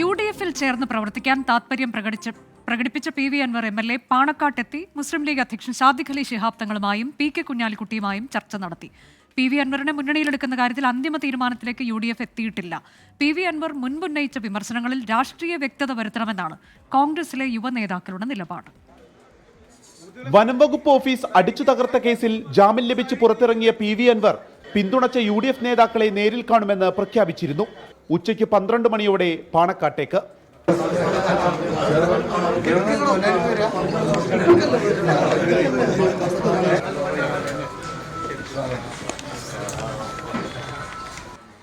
U D എഫിൽ ചേർന്ന് പ്രവർത്തിക്കാൻ താത്പര്യം പ്രകടിച്ച പ്രകടിപ്പിച്ച P V Anvar M L A പാണക്കാട്ടെത്തി. Muslim League അധ്യക്ഷൻ ഷാദിഖ് അലി ശിഹാബ് തങ്ങളുമായും പി കെ കുഞ്ഞാലിക്കുട്ടിയുമായും ചർച്ച നടത്തി. പി വി അൻവറിനെ മുന്നണിയിലെടുക്കുന്ന കാര്യത്തിൽ അന്തിമ തീരുമാനത്തിലേക്ക് യു ഡി എഫ് എത്തിയിട്ടില്ല. പി വി അൻവർ മുൻപുന്നയിച്ച വിമർശനങ്ങളിൽ രാഷ്ട്രീയ വ്യക്തത വരുത്തണമെന്നാണ് കോൺഗ്രസിലെ യുവ നേതാക്കളുടെ നിലപാട്. വനംവകുപ്പ് ഓഫീസ് അടിച്ചു തകർത്ത കേസിൽ ജാമ്യം ലഭിച്ച് പുറത്തിറങ്ങിയ പി വി അൻവർ പിന്തുണച്ച യു ഡി എഫ് നേതാക്കളെ നേരിൽ കാണുമെന്ന് പ്രഖ്യാപിച്ചിരുന്നു. ഉച്ചയ്ക്ക് പന്ത്രണ്ട് മണിയോടെ പാണക്കാട്ടേക്ക്.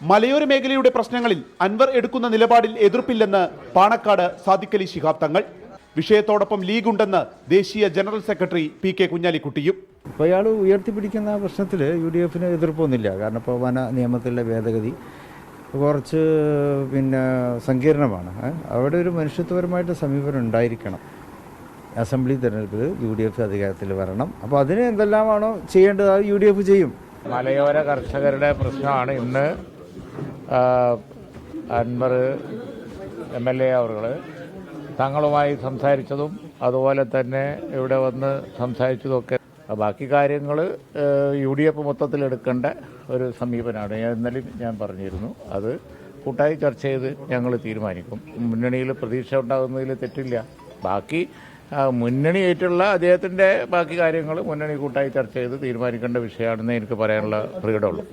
മലയോര മേഖലയുടെ പ്രശ്നങ്ങളിൽ അൻവർ എടുക്കുന്ന നിലപാടിൽ എതിർപ്പില്ലെന്ന് പാണക്കാട് സാദിക്കലി ശിഹാബ് തങ്ങൾ. വിഷയത്തോടൊപ്പം ലീഗ് ഉണ്ടെന്ന് ദേശീയ ജനറൽ സെക്രട്ടറി പി കെ കുഞ്ഞാലിക്കുട്ടിയും. ഇപ്പോൾ അയാൾ ഉയർത്തിപ്പിടിക്കുന്ന പ്രശ്നത്തിൽ യു ഡി എഫിന് എതിർപ്പൊന്നുമില്ല. കാരണം ഇപ്പോൾ വന നിയമത്തിലെ ഭേദഗതി കുറച്ച് പിന്നെ സങ്കീർണമാണ്. അവിടെ ഒരു മനുഷ്യത്വപരമായിട്ട് സമീപനം ഉണ്ടായിരിക്കണം. അസംബ്ലി തെരഞ്ഞെടുപ്പിൽ യു ഡി എഫ് അധികാരത്തിൽ വരണം. അപ്പോൾ അതിന് എന്തെല്ലാമാണോ ചെയ്യേണ്ടത്? അത് യു ഡി എഫ് ചെയ്യും. മലയോര കർഷകരുടെ പ്രശ്നമാണ് ഇന്ന് അൻവർ എം എൽ എ അവർ തങ്ങളുമായി സംസാരിച്ചതും അതുപോലെ തന്നെ ഇവിടെ വന്ന് സംസാരിച്ചതുമൊക്കെ ബാക്കി കാര്യങ്ങൾ യു ഡി എഫ് മൊത്തത്തിൽ എടുക്കേണ്ട ഒരു സമീപനമാണ്. ഞാൻ ഇന്നലെ ഞാൻ പറഞ്ഞിരുന്നു. അത് കൂട്ടായി ചർച്ച ചെയ്ത് ഞങ്ങൾ തീരുമാനിക്കും. മുന്നണിയിൽ പ്രതീക്ഷ ഉണ്ടാകുന്നതിൽ തെറ്റില്ല. ബാക്കി മുന്നണി ഏറ്റുള്ള അദ്ദേഹത്തിന്റെ ബാക്കി കാര്യങ്ങൾ മുന്നണി കൂട്ടായി ചർച്ച ചെയ്ത് തീരുമാനിക്കേണ്ട വിഷയമാണെന്ന് എനിക്ക് പറയാനുള്ള ഫ്രീഡമുള്ളൂ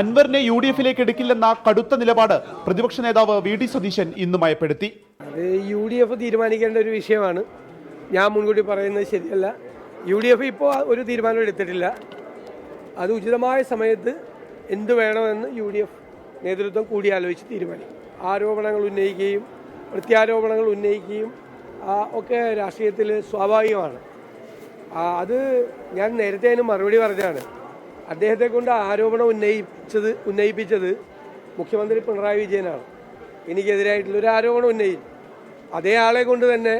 അൻവറിനെ യു ഡി എഫിലേക്ക് എടുക്കില്ലെന്ന കടുത്ത നിലപാട് പ്രതിപക്ഷ നേതാവ് വി ഡി സതീശൻ ഇന്ന് മയപ്പെടുത്തി യു ഡി എഫ് തീരുമാനിക്കേണ്ട ഒരു വിഷയമാണ്. ഞാൻ മുൻകൂട്ടി പറയുന്നത് ശരിയല്ല. യു ഡി എഫ് ഇപ്പോൾ ഒരു തീരുമാനം എടുത്തിട്ടില്ല. അത് ഉചിതമായ സമയത്ത് എന്ത് വേണമെന്ന് യു ഡി എഫ് നേതൃത്വം കൂടിയാലോചിച്ച് തീരുമാനിക്കും. ആരോപണങ്ങൾ ഉന്നയിക്കുകയും പ്രത്യാരോപണങ്ങൾ ഉന്നയിക്കുകയും ഒക്കെ രാഷ്ട്രീയത്തിൽ സ്വാഭാവികമാണ്. അത് ഞാൻ നേരത്തെ അതിന് മറുപടി പറഞ്ഞതാണ്. അദ്ദേഹത്തെ കൊണ്ട് ആരോപണം ഉന്നയിച്ചത് ഉന്നയിപ്പിച്ചത് മുഖ്യമന്ത്രി പിണറായി വിജയനാണ്. എനിക്കെതിരായിട്ടുള്ള ഒരു ആരോപണം ഉന്നയിച്ചു. അതേ ആളെ കൊണ്ട് തന്നെ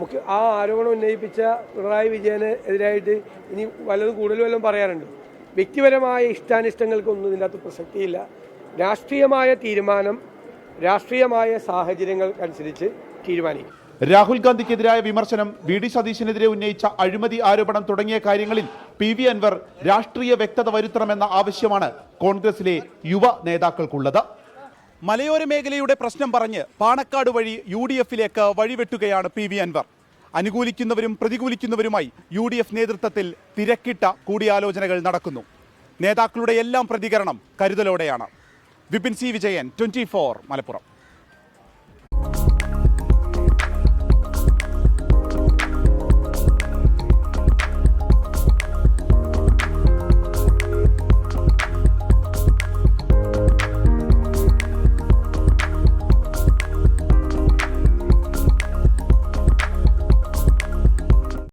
മുഖ്യ ആ ആരോപണം ഉന്നയിപ്പിച്ച പിണറായി വിജയന് എതിരായിട്ട് ഇനി വല്ലതും കൂടുതൽ വല്ലതും പറയാറുണ്ട് വ്യക്തിപരമായ ഇഷ്ടാനിഷ്ടങ്ങൾക്കൊന്നും ഇതിന്റെ അകത്ത് പ്രസക്തിയില്ല. രാഷ്ട്രീയമായ തീരുമാനം രാഷ്ട്രീയമായ സാഹചര്യങ്ങൾക്കനുസരിച്ച് തീരുമാനിക്കും. രാഹുൽ ഗാന്ധിക്കെതിരായ വിമർശനം വി ഡി സതീശനെതിരെ ഉന്നയിച്ച അഴിമതി ആരോപണം തുടങ്ങിയ കാര്യങ്ങളിൽ പി വി അൻവർ രാഷ്ട്രീയ വ്യക്തത വരുത്തണമെന്ന ആവശ്യമാണ് കോൺഗ്രസിലെ യുവ നേതാക്കൾക്കുള്ളത്. മലയോര മേഖലയുടെ പ്രശ്നം പറഞ്ഞ് പാണക്കാട് വഴി യു ഡി എഫിലേക്ക് വഴിവെട്ടുകയാണ് പി വി അൻവർ. അനുകൂലിക്കുന്നവരും പ്രതികൂലിക്കുന്നവരുമായി യു ഡി എഫ് നേതൃത്വത്തിൽ തിരക്കിട്ട കൂടിയാലോചനകൾ നടക്കുന്നു. നേതാക്കളുടെ എല്ലാം പ്രതികരണം കരുതലോടെയാണ്. Vipin C Vijayan twenty Malappuram.